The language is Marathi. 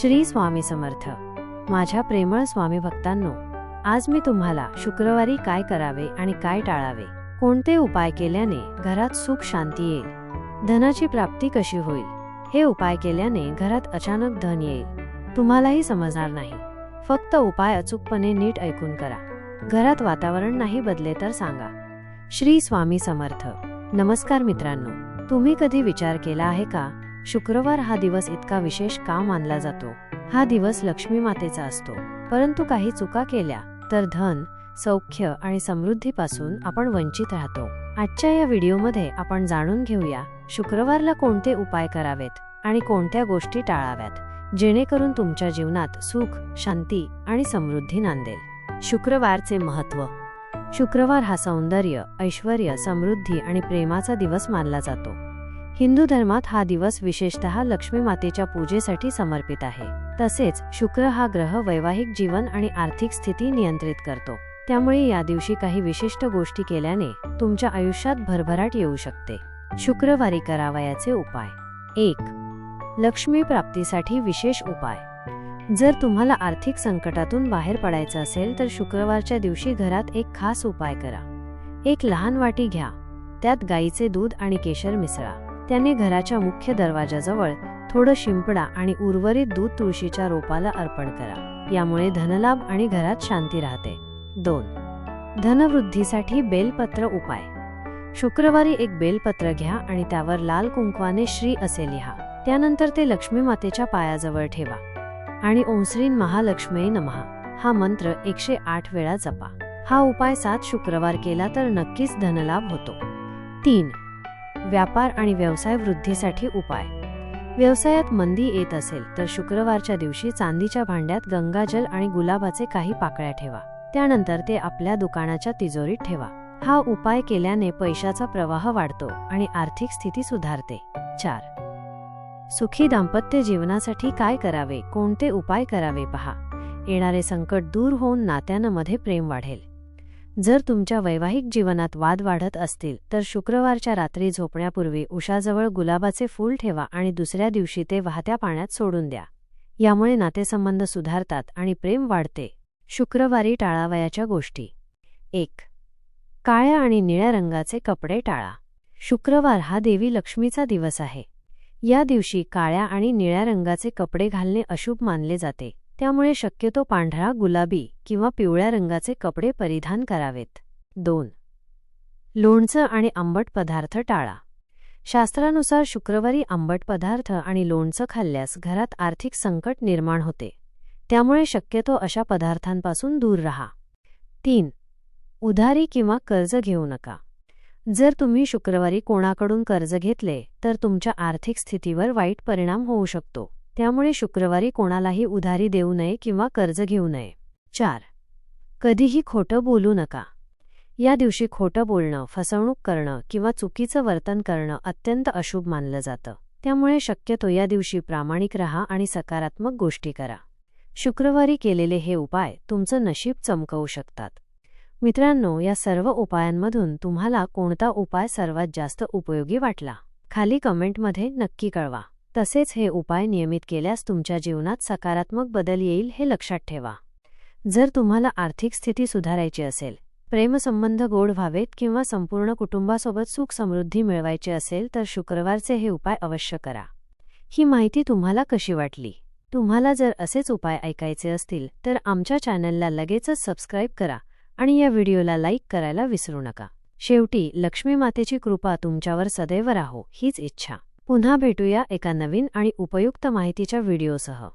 श्री स्वामी समर्थ. माझ्या प्रेमळ स्वामी भक्तांनो आज मी तुम्हाला शुक्रवारी काय करावे आणि काय टाळावे कोणते उपाय केल्याने घरात सुख शांती येईल धनाची प्राप्ती कशी होईल हे उपाय केल्याने घरात अचानक धन येईल तुम्हालाही समजणार नाही. फक्त उपाय अचूकपणे नीट ऐकून करा. घरात वातावरण नाही बदले तर सांगा. श्री स्वामी समर्थ. नमस्कार मित्रांनो तुम्ही कधी विचार केला आहे का? शुक्रवार हा दिवस इतका विशेष का मानला जातो? हा दिवस लक्ष्मी मातेचा असतो. परंतु काही चुका केल्या तर धन सौख्य आणि समृद्धीपासून आपण वंचित राहतो. आजच्या या व्हिडिओमध्ये आपण जाणून घेऊया शुक्रवारला कोणते उपाय करावेत आणि कोणत्या गोष्टी टाळाव्यात जेणेकरून तुमच्या जीवनात सुख शांती आणि समृद्धी नांदेल. शुक्रवारचे महत्त्व. शुक्रवार हा सौंदर्य ऐश्वर समृद्धी आणि प्रेमाचा दिवस मानला जातो. हिंदू धर्मात हा दिवस विशेषतः लक्ष्मी मातेच्या पूजेसाठी समर्पित आहे. तसेच शुक्र हा ग्रह वैवाहिक जीवन आणि आर्थिक स्थिती नियंत्रित करतो. त्यामुळे या दिवशी काही विशिष्ट गोष्टी केल्याने तुमच्या आयुष्यात भरभराट येऊ शकते. शुक्रवारी करावयाचे उपाय. एक लक्ष्मी प्राप्तीसाठी विशेष उपाय. जर तुम्हाला आर्थिक संकटातून बाहेर पडायचं असेल तर शुक्रवारच्या दिवशी घरात एक खास उपाय करा. एक लहान वाटी घ्या. त्यात गाईचे दूध आणि केशर मिसळा. त्याने घराच्या मुख्य दरवाजाजवळ थोडं शिंपडा आणि उर्वरित दूध तुळशीच्या रोपाला अर्पण करा. यामुळे धनलाभ आणि घरात शांती राहते. दोन. धनवृद्धीसाठी बेलपत्र उपाय. शुक्रवारी एक बेलपत्र घ्या आणि त्यावर लाल कुंकवाने श्री असे लिहा. त्यानंतर ते लक्ष्मी मातेच्या पायाजवळ ठेवा. आणि ओंसरीन महालक्ष्मी नमहा हा मंत्र एकशे आठ वेळा जपा. हा उपाय सात शुक्रवार केला तर नक्कीच धनलाभ होतो. तीन. व्यापार आणि व्यवसाय वृद्धीसाठी उपाय. व्यवसायात मंदी येत असेल तर शुक्रवारच्या दिवशी चांदीच्या भांड्यात गंगाजल आणि गुलाबाचे काही पाकळ्या ठेवा. त्यानंतर ते आपल्या दुकानाच्या तिजोरीत ठेवा. हा उपाय केल्याने पैशाचा प्रवाह वाढतो आणि आर्थिक स्थिती सुधारते. चार. सुखी दाम्पत्य जीवनासाठी काय करावे? कोणते उपाय करावे? पहा. येणारे संकट दूर होऊन नात्यांमध्ये प्रेम वाढेल. जर तुमच्या वैवाहिक जीवनात वाद वाढत असतील तर शुक्रवारच्या रात्री झोपण्यापूर्वी उशाजवळ गुलाबाचे फूल ठेवा आणि दुसऱ्या दिवशी ते वाहत्या पाण्यात सोडून द्या. यामुळे नातेसंबंध सुधारतात आणि प्रेम वाढते. शुक्रवारी टाळावयाच्या गोष्टी. एक. काळ्या आणि निळ्या रंगाचे कपडे टाळा. शुक्रवार हा देवी लक्ष्मीचा दिवस आहे. या दिवशी काळ्या आणि निळ्या रंगाचे कपडे घालणे अशुभ मानले जाते. त्यामुळे शक्यतो पांढरा गुलाबी किंवा पिवळ्या रंगाचे कपडे परिधान करावेत. दोन. लोणचं आणि आंबट पदार्थ टाळा. शास्त्रानुसार शुक्रवारी आंबट पदार्थ आणि लोणचं खाल्ल्यास घरात आर्थिक संकट निर्माण होते. त्यामुळे शक्यतो अशा पदार्थांपासून दूर रहा. तीन. उधारी किंवा कर्ज घेऊ नका. जर तुम्ही शुक्रवारी कोणाकडून कर्ज घेतले तर तुमच्या आर्थिक स्थितीवर वाईट परिणाम होऊ शकतो. त्यामुळे शुक्रवारी कोणालाही उधारी देऊ नये किंवा कर्ज घेऊ नये. चार. कधीही खोटं बोलू नका. या दिवशी खोटं बोलणं फसवणूक करणं किंवा चुकीचं वर्तन करणं अत्यंत अशुभ मानलं जातं. त्यामुळे शक्यतो या दिवशी प्रामाणिक रहा आणि सकारात्मक गोष्टी करा. शुक्रवारी केलेले हे उपाय तुमचं नशीब चमकवू शकतात. मित्रांनो या सर्व उपायांमधून तुम्हाला कोणता उपाय सर्वात जास्त उपयोगी वाटला? खाली कमेंटमध्ये नक्की कळवा. तसेच हे उपाय नियमित केल्यास तुमच्या जीवनात सकारात्मक बदल येईल हे लक्षात ठेवा. जर तुम्हाला आर्थिक स्थिती सुधारायची असेल प्रेमसंबंध गोड व्हावेत किंवा संपूर्ण कुटुंबासोबत सुख समृद्धी मिळवायची असेल तर शुक्रवारचे हे उपाय अवश्य करा. ही माहिती तुम्हाला कशी वाटली? तुम्हाला जर असेच उपाय ऐकायचे असतील तर आमच्या चॅनलला लगेचच सबस्क्राईब करा आणि या व्हिडिओला लाईक करायला विसरू नका. शेवटी लक्ष्मी मातेची कृपा तुमच्यावर सदैव राहो हीच इच्छा. पुन्हा भेटूया एका नवीन आणि उपयुक्त माहितीच्या व्हिडिओसह.